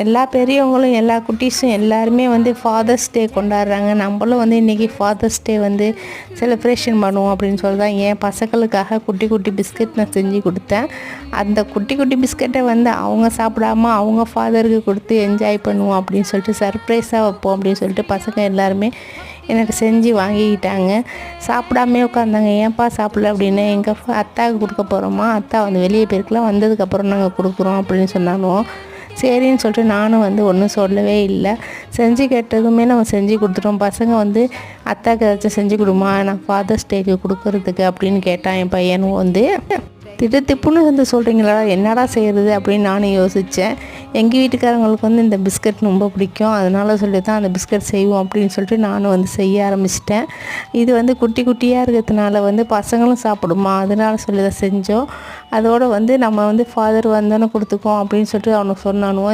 எல்லா பெரியவங்களும் எல்லா குட்டீஸும் எல்லாருமே வந்து ஃபாதர்ஸ் டே கொண்டாடுறாங்க. நம்மளும் வந்து இன்றைக்கி ஃபாதர்ஸ் டே வந்து செலிப்ரேஷன் பண்ணுவோம் அப்படின்னு சொல்லி தான் என் பசங்களுக்காக குட்டி குட்டி பிஸ்கட் நான் செஞ்சு கொடுத்தேன். அந்த குட்டி குட்டி பிஸ்கட்டை வந்து அவங்க சாப்பிடாம அவங்க ஃபாதருக்கு கொடுத்து என்ஜாய் பண்ணுவோம் அப்படின்னு சொல்லிட்டு சர்ப்ரைஸாக வைப்போம் அப்படின்னு சொல்லிட்டு பசங்க எல்லாருமே எனக்கு செஞ்சு வாங்கிக்கிட்டாங்க. சாப்பிடாமே உட்காந்தாங்க ஏன்ப்பா சாப்பிடல அப்படின்னு எங்கள் அத்தாவுக்கு கொடுக்க போகிறோமா அத்தா வந்து வெளியே போயிருக்கலாம் வந்ததுக்கப்புறம் நாங்கள் கொடுக்குறோம் அப்படின்னு சொன்னாலும் சரின்னு சொல்லிட்டு நானும் வந்து ஒன்றும் சொல்லவே இல்லை. செஞ்சு கேட்டதுமே நம்ம செஞ்சு கொடுத்துட்டோம். பசங்க வந்து அத்தாக்கு ஏதாச்சும் செஞ்சு கொடுமா? நான் ஃபாதர்ஸ் டேக்கு கொடுக்கறதுக்கு அப்படின்னு கேட்டான் என் பையனும் வந்து திட்டு திப்புன்னு வந்து சொல்கிறீங்களா என்னடா செய்கிறது அப்படின்னு நானும் யோசித்தேன் எங்கள் வீட்டுக்காரங்களுக்கு வந்து இந்த பிஸ்கட் ரொம்ப பிடிக்கும். அதனால சொல்லி தான் அந்த பிஸ்கட் செய்வோம் அப்படின்னு சொல்லிட்டு நானும் வந்து செய்ய ஆரம்பிச்சிட்டேன். இது வந்து குட்டி குட்டியாக இருக்கிறதுனால வந்து பசங்களும் சாப்பிடுமா? அதனால சொல்லி தான் செஞ்சோம். அதோடு வந்து நம்ம வந்து ஃபாதர் வந்தோன்னே கொடுத்துக்கோம் அப்படின்னு சொல்லிட்டு அவனுக்கு சொன்னானுவோம்